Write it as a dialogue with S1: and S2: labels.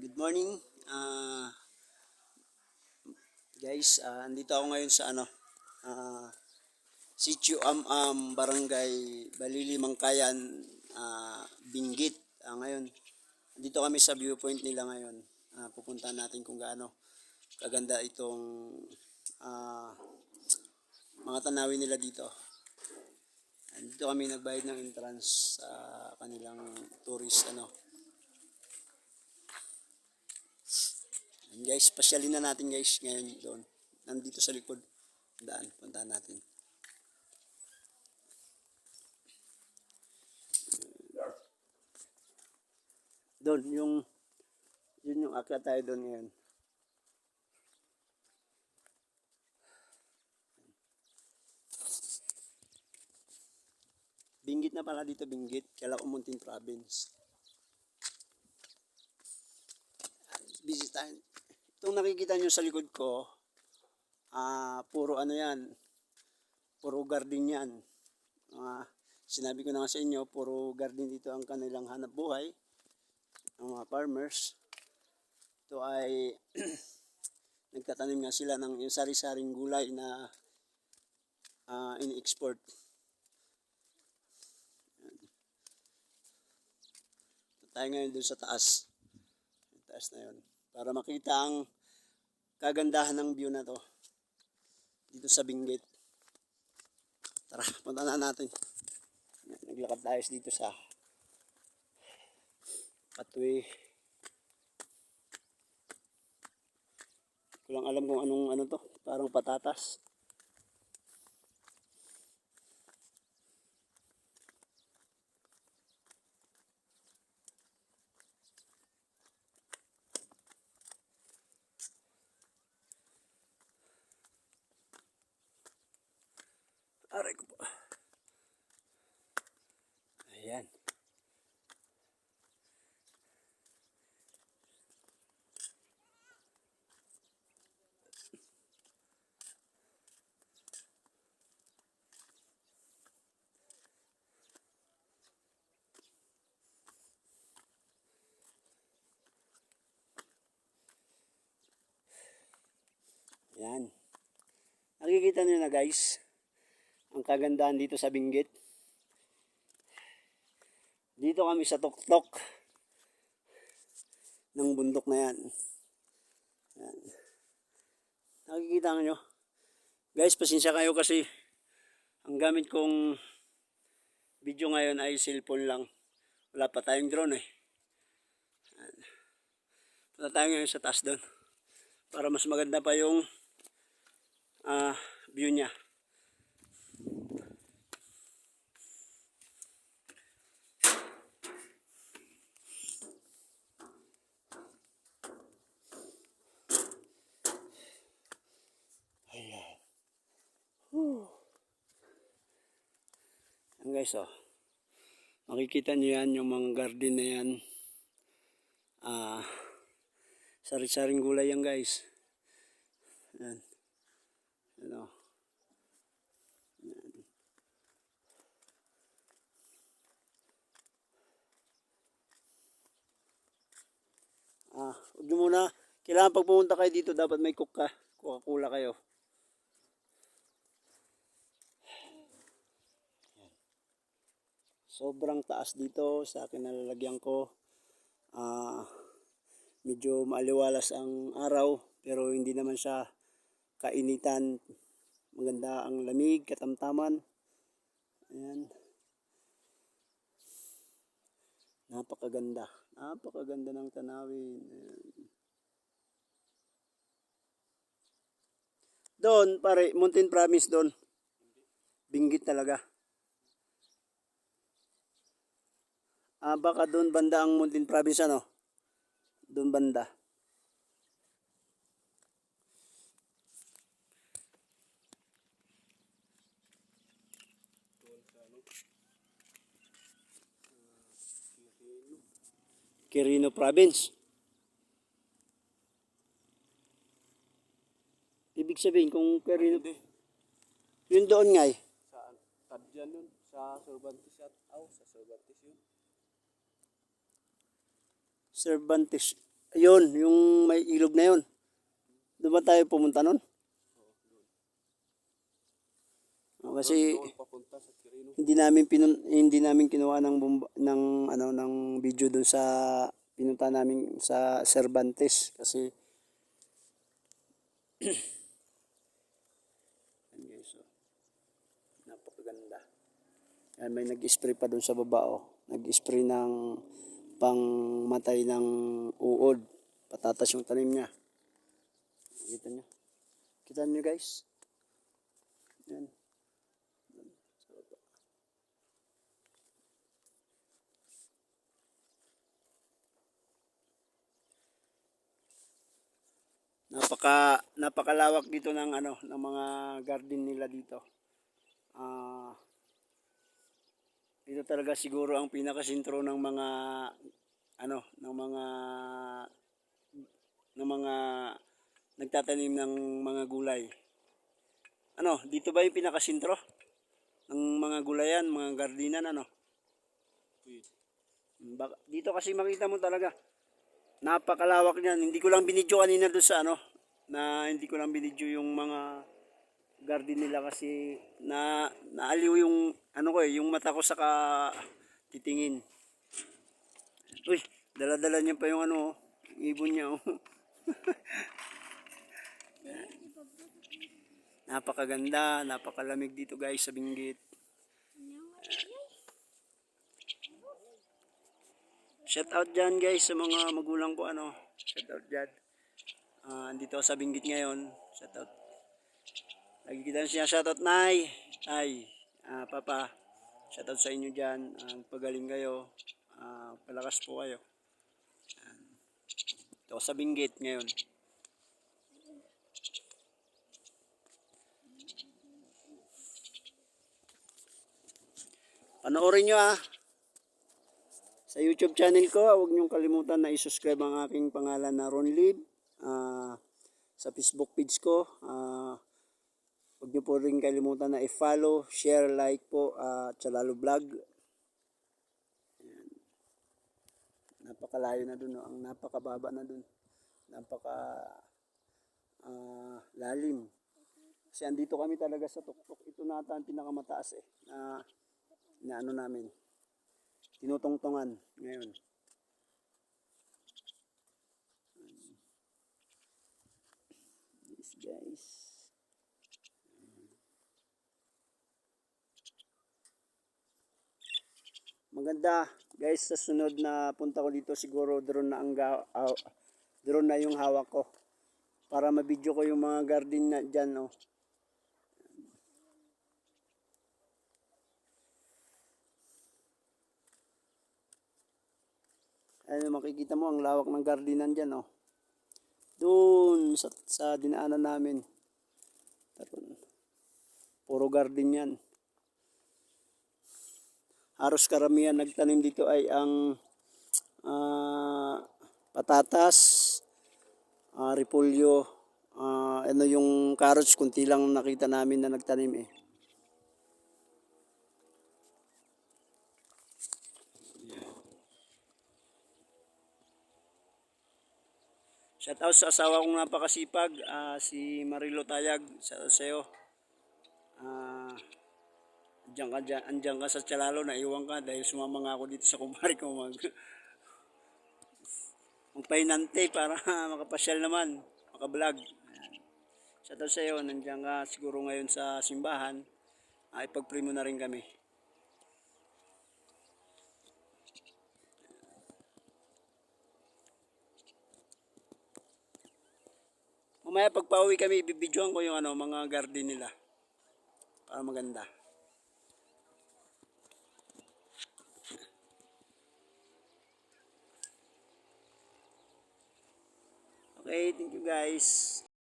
S1: Good morning. Ah guys, ah, andito ako ngayon sa ano, ah Sitio Am-Am, Barangay Balili, Mangkayan, ah Binggit. Ah, ngayon, dito kami sa viewpoint nila ngayon. Ah, pupuntahan natin kung gaano kaganda itong ah mga tanawin nila dito. Dito kami nagbayad ng entrance sa kanilang tourist ano, Ayan, guys, pasyalin na natin guys ngayon doon. Nandito sa likod. Daan, puntahan natin. Doon, yung yun yung akyat tayo doon ngayon. Binggit na pala dito, Binggit. Calaumuntin Province. Visit tayo. Itong nakikita nyo sa likod ko, ah puro ano yan, puro garden yan. Ah, sinabi ko na nga sa inyo, puro garden dito ang kanilang hanap buhay, ang mga farmers. Ito ay nagtatanim nga sila ng yung sari-saring gulay na ah, ini-export. Yan. Ito tayo ngayon dun sa taas. Yung taas na yun. Para makita ang kagandahan ng view na to. Dito sa Benguet. Tara, punta na natin. Naglakad tayo dito sa pathway. Ko lang alam kung anong ano to. Parang patatas. Aray ko. Ayan. Nakikita niyo na guys ang kagandahan dito sa Binggit. Dito kami sa tuktok ng bundok na yan. yan. Nakikita nyo. Guys, pasensya kayo kasi ang gamit kong video ngayon ay cellphone lang. Wala pa tayong drone eh. Yan. Punta tayo ngayon sa taas doon. Para mas maganda pa yung ah, view niya. Ayan. Whew. Ayan guys, oh. Makikita nyo yan, yung mga garden na yan. Ah, sari-saring gulay yan guys. Ayan, oh. Ayan. Ah, huwag nyo muna. Kailangan pag pumunta kayo dito, dapat may cook ka. Coca-Cola kayo. Sobrang taas dito sa akin nalalagyan ko. Ah, medyo maaliwalas ang araw pero hindi naman siya kainitan. Maganda ang lamig, katamtaman. Ayan. Napakaganda. Napakaganda ng tanawin. Doon, pare, Mountain Promise doon. Binggit talaga. Ah, baka doon banda ang Mountain Province ano? Doon banda. Quirino Province. Ibig sabihin kung Quirino... Yun doon nga eh.
S2: Sa Tadjan yun, sa Cervantes at aw, sa Cervantes yun.
S1: Cervantes. Ayun, yung may ilog na yun. Doon ba tayo pumunta nun? Oh, kasi hindi namin pinun hindi namin kinuha ng bomba, ng ano ng video doon sa pinunta namin sa Cervantes kasi Ayan guys, oh. Napakaganda. Ayan, may nag-spray pa doon sa baba oh. Nag-spray ng pangmatay ng uod. Patatas yung tanim niya. Kita niyo. Kita niyo guys. Yan. Napaka napakalawak dito ng ano ng mga garden nila dito. Ah dito talaga siguro ang pinakasentro ng mga ano ng mga ng mga nagtatanim ng mga gulay. Ano, dito ba yung pinakasentro ng mga gulayan, mga gardinan ano? Dito kasi makita mo talaga napakalawak niyan. Hindi ko lang binidyo kanina doon sa ano, na hindi ko lang binidyo yung mga garden nila kasi na naaliw yung ano ko eh, yung mata ko sa ka titingin. Uy, dala-dala niya pa yung ano, ibon niya. Oh. Napakaganda, napakalamig dito guys sa Binggit. Shout out dyan guys sa mga magulang ko ano. Shout out dyan. Ah, andito ako sa Binggit ngayon. Shout out. Lagi kita siya shout out Nay. Ay, ah, Papa. Shout out sa inyo dyan. Ah, pagaling kayo. Ah, palakas po kayo. Yan. Ito ako sa Binggit ngayon. Panoorin nyo ah. Sa YouTube channel ko, huwag niyong kalimutan na i-subscribe ang aking pangalan na Ron Lib. Ah, sa Facebook page ko, ah, huwag niyo po rin kalimutan na i-follow, share, like po, ah, at sa lalo vlog. Napakalayo na dun, no? ang napakababa na dun. Napaka ah, lalim. Kasi andito kami talaga sa tuktok. Ito nata ang pinakamataas eh, na, na ano namin tinutungtungan ngayon. Yes guys. Maganda guys sa sunod na punta ko dito siguro drone na ang ah, drone na yung hawak ko para mabidyo ko yung mga garden na dyan oh. Ayun, makikita mo ang lawak ng gardinan dyan, oh. Doon sa, sa dinaanan namin. Tapos, Puro garden yan. Haros karamihan nagtanim dito ay ang ah, patatas, ah, repolyo, ah, ano yung carrots, kunti lang nakita namin na nagtanim eh. Shout out sa asawa kong napakasipag, ah, si Marilo Tayag, sa sa'yo. Ah, andyan ka, dyan, andyan ka sa Chalalo, naiwan ka dahil sumama nga ako dito sa kumpare ko mag magpahinante para makapasyal naman, makablog. Shout out sa'yo, nandiyan ka siguro ngayon sa simbahan, ay ipagpray mo na rin kami. Mamaya pag pauwi kami, ibibidyoan ko yung ano, mga garden nila. Para maganda. Okay, thank you guys.